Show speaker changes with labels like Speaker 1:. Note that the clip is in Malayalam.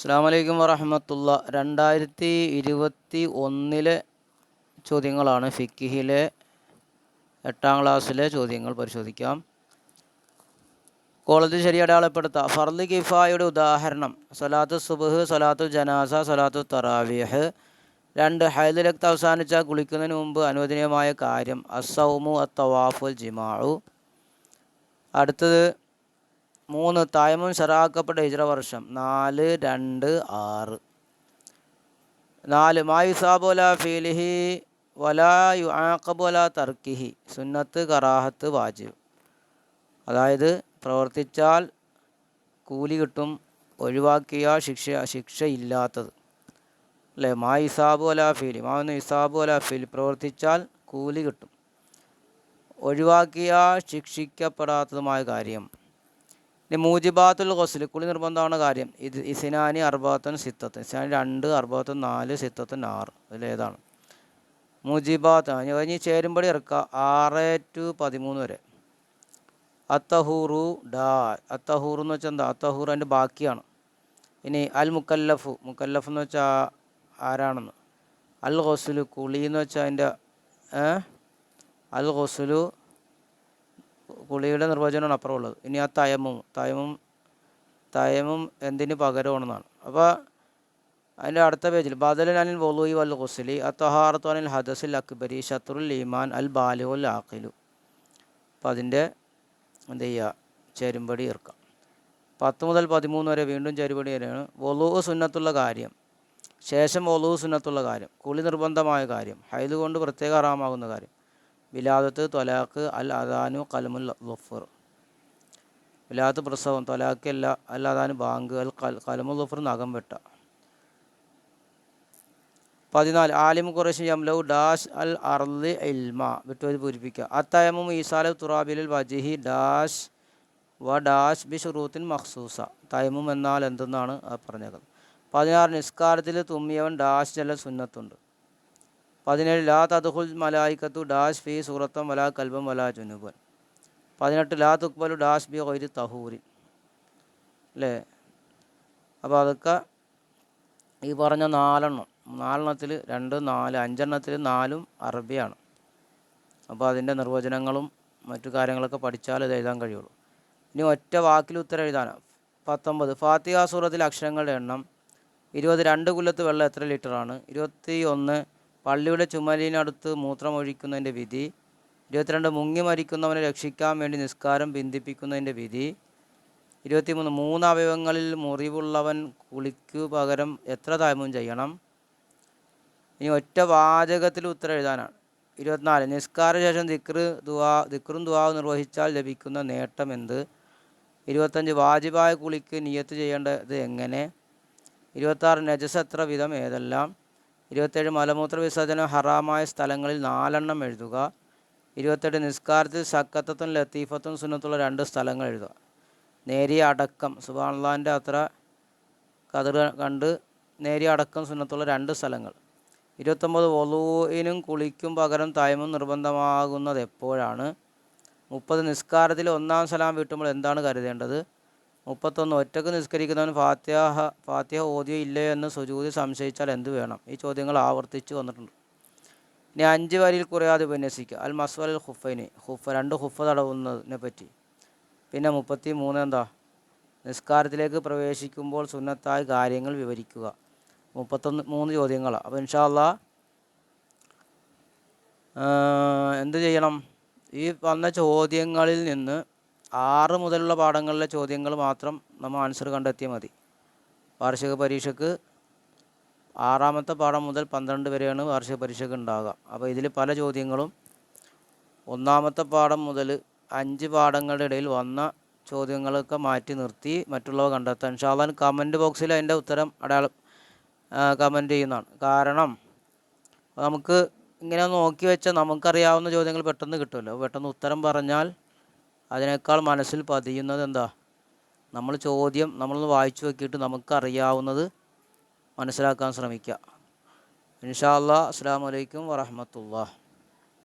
Speaker 1: അസ്സാം വലൈക്കും വറഹമത്തുള്ള രണ്ടായിരത്തി ഇരുപത്തി ഒന്നിലെ ചോദ്യങ്ങളാണ് ഫിക്കിഹിലെ എട്ടാം ക്ലാസ്സിലെ ചോദ്യങ്ങൾ പരിശോധിക്കാം. കോളേജ് ശരി അടയാളപ്പെടുത്താം. ഫർദ് കിഫായുടെ ഉദാഹരണം സലാത്തു സുബഹ് സലാത്തു ജനാസ സലാത്തു തറാവിയഹ് രണ്ട് ഹൈദ് രക്ത അവസാനിച്ചാൽ കുളിക്കുന്നതിന് മുമ്പ് അനുവദനീയമായ കാര്യം അസൗമു അത്തവാഫുൽ ജിമാഉ. അടുത്തത് മൂന്ന് തായ്മുൻ ഷറാക്കപ്പെട്ട ഹിജ്ര വർഷം. നാല് രണ്ട് ആറ്. നാല് മായുസാബുല ഫീലിഹി വലാ യു തർക്കിഹി. സുന്നത്ത് കറാഹത്ത് വാജിബ്. അതായത് പ്രവർത്തിച്ചാൽ കൂലി കിട്ടും ഒഴിവാക്കിയ ശിക്ഷ ശിക്ഷയില്ലാത്തത് അല്ലേ? മാ ഇസാബു അല ഫീലി മാവുന്ന ഇസാബു അല ഫീലി പ്രവർത്തിച്ചാൽ കൂലി കിട്ടും. ഒഴിവാക്കിയ ശിക്ഷിക്കപ്പെടാത്തതുമായ കാര്യം. മൂജിബാത്തുൽ ഗസ്ല് കുളി നിർബന്ധമാണ് കാര്യം. ഇത് ഇസിനാനി അർബാത്തൻ സിത്തത്ത്. ഇസിനാനി രണ്ട് അർബാത്തൻ നാല് സിത്തത്തൻ ആറ്. ഇതിലേതാണ് മുജിബാത്ത്. കഴിഞ്ഞ് ചേരുമ്പടി ഇറക്കുക. ആറ് ടു പതിമൂന്ന് വരെ. അത്തഹൂറു ഡാ. അത്തഹൂർ എന്ന് വെച്ചാൽ എന്താ? അത്തഹൂർ അതിന്റെ ബാക്കിയാണ്. ഇനി അൽ മുക്കല്ലഫു. മുക്കല്ലഫ് എന്ന് വെച്ചാൽ ആരാണെന്ന്? അൽ ഗസുലു കുളി എന്ന് വെച്ചാൽ അതിന്റെ അൽ ഗൊസുലു കുളിയുടെ നിർവചനമാണ് അപ്പുറം ഉള്ളത് ഇനി ആ തയമും തയമും തയമും എന്തിന് പകരമാണെന്നാണ്. അപ്പോൾ അതിന്റെ അടുത്ത പേജിൽ ബദലൻ അനിൽ വൊലൂയി വൽ ഗുസ്ലി അത്തഹാറത്തു അനിൽ ഹദസിൽ അക്ബരി ഷത്രുൽ ഈമാൻ അൽ ബാലുൽ ആഖിലു. അപ്പോൾ അതിന്റെ എന്ത് ചെയ്യുക? ചേരുമ്പടി ഇറക്കാം പത്ത് മുതൽ പതിമൂന്ന് വരെ വീണ്ടും ചേരുപടി വരെയാണ് വൊലൂ സുന്നത്തുള്ള കാര്യം. ശേഷം വൊലൂ സുന്നത്തുള്ള കാര്യം. കുളി നിർബന്ധമായ കാര്യം. ഹൈദ് കൊണ്ട് പ്രത്യേക ഹറാമാകുന്ന കാര്യം. വിലാദത്ത് തൊലാഖ് അൽ അദാനു കലമുൽ ഗഫർ. വിലാദത്ത് പ്രസവം തൊലാഖ് അല്ല അൽ അദാനു ബാങ്ക് അൽ കലമുൽ ഗഫർ നഖം വെട്ട. പതിനാല് ആലിം കുറേശ് യംലൗ ഡാഷ് അൽ അർലി ഇൽമ. വിട്ടുവരി പൂരിപ്പിക്കുക. അത്തയമം ഈസാല തുറാബിൽ വജിഹി ഡാഷ് വ ഡാഷ് ബി ഷുറൂത്തിൻ മഖ്സൂസ. തയമം എന്നാൽ എന്തെന്നാണ് പറഞ്ഞേക്കുന്നത്? പതിനാറ് നിസ്കാരത്തിൽ തുമ്മിയവൻ ഡാഷ് ജല സുന്നത്തുണ്ട്. പതിനേഴ് ലാ തദ്ഹുൽ മലായിക്കത്തു ഡാഷ് ഫി സൂറത്തം വലാ കൽബം വലാ ജുനുബൻ. പതിനെട്ട് ലാ തുക്ബലു ഡാഷ് ബി ഒരു തഹൂരിൻ അല്ലേ? അപ്പോൾ അതൊക്കെ ഈ പറഞ്ഞ നാലെണ്ണം. നാലെണ്ണത്തിൽ രണ്ട് നാല്. അഞ്ചെണ്ണത്തിൽ നാലും അറബിയാണ്. അപ്പോൾ അതിന്റെ നിർവചനങ്ങളും മറ്റു കാര്യങ്ങളൊക്കെ പഠിച്ചാൽ ഇത് എഴുതാൻ കഴിയുള്ളൂ. ഇനി ഒറ്റ വാക്കിൽ ഉത്തരം എഴുതാനാണ് പത്തൊമ്പത് ഫാത്തിഹ സൂറത്തിലെ അക്ഷരങ്ങളുടെ എണ്ണം. ഇരുപത് രണ്ട് കുല്ലത്ത് വെള്ളം എത്ര ലിറ്ററാണ്? ഇരുപത്തി ഒന്ന് പള്ളിയുടെ ചുമലിനടുത്ത് മൂത്രമൊഴിക്കുന്നതിന്റെ വിധി ഇരുപത്തിരണ്ട് മുങ്ങി മരിക്കുന്നവനെ രക്ഷിക്കാൻ വേണ്ടി നിസ്കാരം ബന്ധിപ്പിക്കുന്നതിന്റെ വിധി ഇരുപത്തിമൂന്ന് മൂന്ന് അവയവങ്ങളിൽ മുറിവുള്ളവൻ കുളിക്കു പകരം എത്ര തായ്മം ചെയ്യണം? ഇനി ഒറ്റ വാചകത്തിൽ ഉത്തരം എഴുതാനാണ്. ഇരുപത്തിനാല് നിസ്കാര ശേഷം ദിക്റ് ദുവാ ദിക്റും ദുവാവ് നിർവഹിച്ചാൽ ലഭിക്കുന്ന നേട്ടം എന്ത്? ഇരുപത്തഞ്ച് വാജിബായ കുളിക്ക് നിയത്ത് ചെയ്യേണ്ടത് എങ്ങനെ? ഇരുപത്താറ് നജസ് എത്ര വിധം ഏതെല്ലാം? ഇരുപത്തേഴ് മലമൂത്ര വിസർജനം ഹറാമായ സ്ഥലങ്ങളിൽ നാലെണ്ണം എഴുതുക. ഇരുപത്തെട്ട് നിസ്കാരത്തിൽ സക്കത്തത്തും ലത്തീഫത്തും സുന്നത്തുള്ള രണ്ട് സ്ഥലങ്ങൾ എഴുതുക. നേരിയ അടക്കം സുബാൻലാന്റെ അത്ര കതിർ കണ്ട് നേരിയ അടക്കം സുന്നത്തുള്ള രണ്ട് സ്ഥലങ്ങൾ. ഇരുപത്തൊമ്പത് ഒലുവിനും കുളിക്കും പകരം തായ്മും നിർബന്ധമാകുന്നത് എപ്പോഴാണ്? മുപ്പത് നിസ്കാരത്തിൽ ഒന്നാം സലാം വീട്ടുമ്പോൾ എന്താണ് കരുതേണ്ടത്? മുപ്പത്തൊന്ന് ഒറ്റയ്ക്ക് നിസ്കരിക്കുന്നവൻ ഫാത്യാഹ ഫാത്യാഹ ഓതിയോ ഇല്ലയോ എന്ന് സുജൂതി സംശയിച്ചാൽ എന്ത് വേണം? ഈ ചോദ്യങ്ങൾ ആവർത്തിച്ച് വന്നിട്ടുണ്ട്. ഇനി അഞ്ച് വരിയിൽ കുറയാതെ ഉപന്യസിക്കുക. അൽ മസ്വൽ അൽ ഹുഫൈന് ഹുഫ രണ്ട് ഹുഫ തടവുന്നതിനെ പറ്റി. പിന്നെ മുപ്പത്തി മൂന്ന് എന്താ? നിസ്കാരത്തിലേക്ക് പ്രവേശിക്കുമ്പോൾ സുന്നത്തായ കാര്യങ്ങൾ വിവരിക്കുക. മുപ്പത്തൊന്ന് മൂന്ന് ചോദ്യങ്ങളാണ് അപ്പോൾ ഇൻഷാല്ല എന്ത് ചെയ്യണം? ഈ വന്ന ചോദ്യങ്ങളിൽ നിന്ന് ആറ് മുതലുള്ള പാഠങ്ങളിലെ ചോദ്യങ്ങൾ മാത്രം നമ്മൾ ആൻസർ കണ്ടെത്തിയാൽ മതി. വാർഷിക പരീക്ഷയ്ക്ക് ആറാമത്തെ പാഠം മുതൽ പന്ത്രണ്ട് വരെയാണ് വാർഷിക പരീക്ഷക്ക് ഉണ്ടാകുക അപ്പോൾ ഇതിൽ പല ചോദ്യങ്ങളും ഒന്നാമത്തെ പാഠം മുതൽ അഞ്ച് പാഠങ്ങളുടെ ഇടയിൽ വന്ന ചോദ്യങ്ങളൊക്കെ മാറ്റി നിർത്തി മറ്റുള്ളവ കണ്ടെത്താൻ. ഇൻഷാല്ലാൻ കമന്റ് ബോക്സിൽ അതിന്റെ ഉത്തരം അടയാളം കമന്റ് ചെയ്യുന്നതാണ്. കാരണം നമുക്ക് ഇങ്ങനെ നോക്കി വെച്ചാൽ നമുക്കറിയാവുന്ന ചോദ്യങ്ങൾ പെട്ടെന്ന് കിട്ടുമല്ലോ. പെട്ടെന്ന് ഉത്തരം പറഞ്ഞാൽ അതിനേക്കാൾ മനസ്സിൽ പതിയുന്നത് എന്താ? നമ്മൾ ചോദ്യം നമ്മളൊന്ന് വായിച്ചു നോക്കിയിട്ട് നമുക്കറിയാവുന്നത് മനസ്സിലാക്കാൻ ശ്രമിക്കുക. ഇൻഷാ അല്ലാ അസ്സാം വലൈക്കും